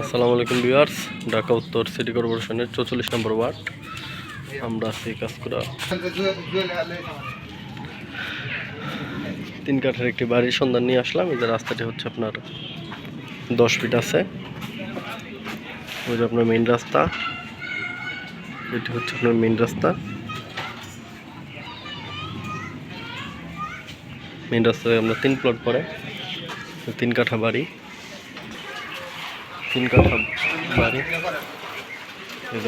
আসসালামু আলাইকুম ভিউয়ার্স, ঢাকা উত্তর সিটি কর্পোরেশনের চৌচল্লিশ নম্বর ওয়ার্ড। আমরা আছি করা তিন কাঠের একটি বাড়ির সন্ধান নিয়ে আসলাম। এদের রাস্তাটি হচ্ছে আপনার দশ ফিট আছে। ওই যে আপনার মেইন রাস্তা। এটি হচ্ছে আপনার মেইন রাস্তা। মেইন রাস্তায় আমরা তিন প্লট পরে তিন কাঠা বাড়ি। তিন কাঠা বাড়ি।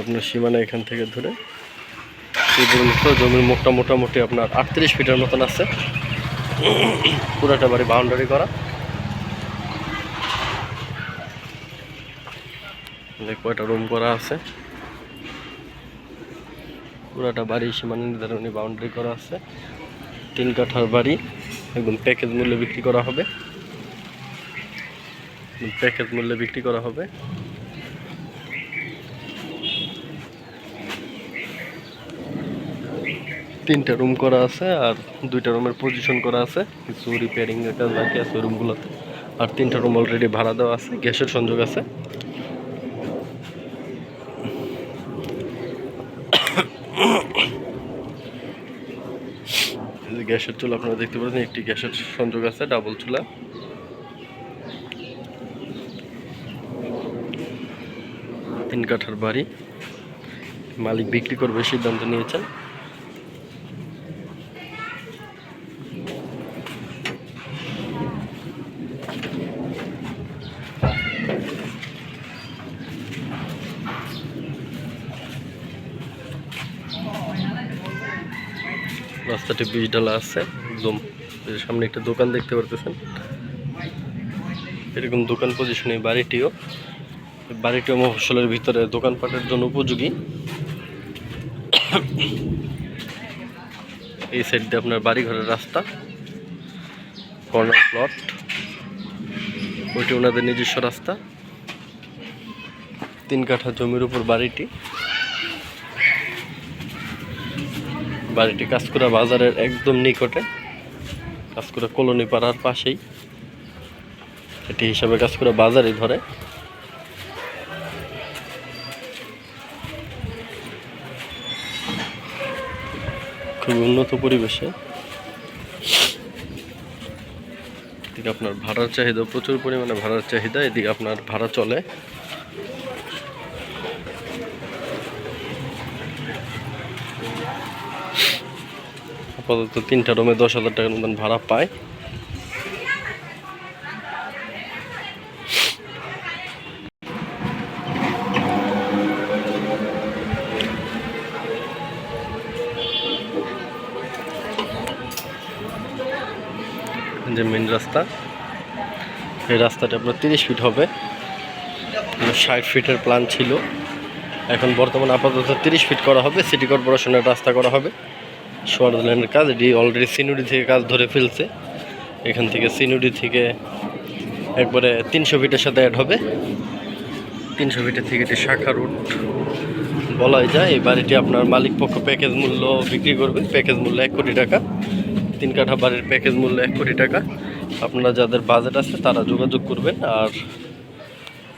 আপনার সীমানা এখান থেকে ধরে। এই পর্যন্ত জমির মুখটা মোটামুটি আপনার আটত্রিশ ফিটের মতন আছে। পুরাটা বাড়ি বাউন্ডারি করা। কয়টা রুম করা আছে। পুরাটা বাড়ি সীমানা নির্ধারণী বাউন্ডারি করা আছে। তিন কাঠার বাড়ি। একদম প্যাকেজ মূল্যে বিক্রি করা হবে। প্যাকেজ মূল্যে বিক্রি করা হবে। তিনটা রুম করা আছে আর দুইটা রুমের পজিশন করা আছে। কিছু রিপেয়ারিং এর কাজ বাকি আছে রুমগুলোতে। আর তিনটা রুম অলরেডি ভাড়া দেওয়া আছে, গ্যাসের সংযোগ আছে। গ্যাসের চুলা আপনারা দেখতে পাচ্ছেন, একটি গ্যাসের সংযোগ আছে ডাবল চুলা। তিন কাঠার বাড়ি। মালিক বিক্রি করবে, সিদ্ধান্ত নিয়েছেন। রাস্তাটি বিষ ডালা আছে একদম সামনে একটা দোকান দেখতে পারতেছেন। এরকম দোকান পজিশনে বাড়িটিও। বাড়িটিও মফসলের ভিতরে দোকানপাটের জন্য উপযোগী। এই সাইড আপনার বাড়ি ঘরের রাস্তা কর্নার প্লট ওইটি ওনাদের নিজস্ব রাস্তা। তিন কাঠা জমির উপর বাড়িটি। বাড়িটি কাজকুড়া বাজারের একদম নিকটে কাজকুড়া কলোনি পাড়ার পাশেই। এটি হিসাবে কাজকুড়া বাজারই ধরে। খুবই উন্নত পরিবেশে। এদিকে আপনার ভাড়ার চাহিদা, প্রচুর পরিমাণে ভাড়ার চাহিদা, এদিকে আপনার ভাড়া চলে। আপাতত তিনটা রুমে দশ হাজার টাকার মতন ভাড়া পায়। যে মেন রাস্তা, এই রাস্তাটা আপনার তিরিশ ফিট হবে। ষাট ফিটের প্ল্যান ছিল। এখন বর্তমানে আপাতত তিরিশ ফিট করা হবে সিটি কর্পোরেশনের রাস্তা করা হবে। সোয়ার লাইনের কাজ, এটি অলরেডি সিনুডি থেকে কাজ ধরে ফেলছে। এখান থেকে সিনুডি থেকে একবারে তিনশো ফিটের সাথে অ্যাড হবে। তিনশো ফিটের থেকে এটি শাখা রুট বলাই যায়। এই বাড়িটি আপনার মালিক পক্ষ প্যাকেজ মূল্য বিক্রি করবে। প্যাকেজ মূল্য এক কোটি টাকা। তিন কাঠা বাড়ির প্যাকেজ মূল্য এক কোটি টাকা। আপনারা যাদের বাজেট আছে, তারা যোগাযোগ করবেন। আর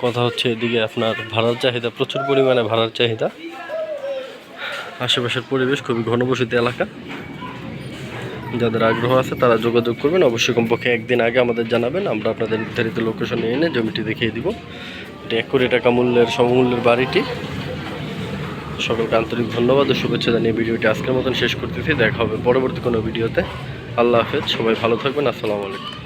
কথা হচ্ছে এদিকে আপনার ভাড়ার চাহিদা, প্রচুর পরিমাণে ভাড়ার চাহিদা। আশেপাশের পরিবেশ খুবই ঘনবসতি এলাকা। যাদের আগ্রহ আছে, তারা যোগাযোগ করবেন। অবশ্যই কমপক্ষে একদিন আগে আমাদের জানাবেন। আমরা আপনাদের নির্ধারিত লোকেশনে এনে জমিটি দেখিয়ে দিব। এটি এক কোটি টাকা মূল্যের সমমূল্যের বাড়িটি। সকলকে আন্তরিক ধন্যবাদ ও শুভেচ্ছা জানিয়ে ভিডিওটি আজকের মতন শেষ করতেছি। দেখা হবে পরবর্তী কোনো ভিডিওতে। আল্লাহ হাফেজ, সবাই ভালো থাকবেন, আসসালামু আলাইকুম।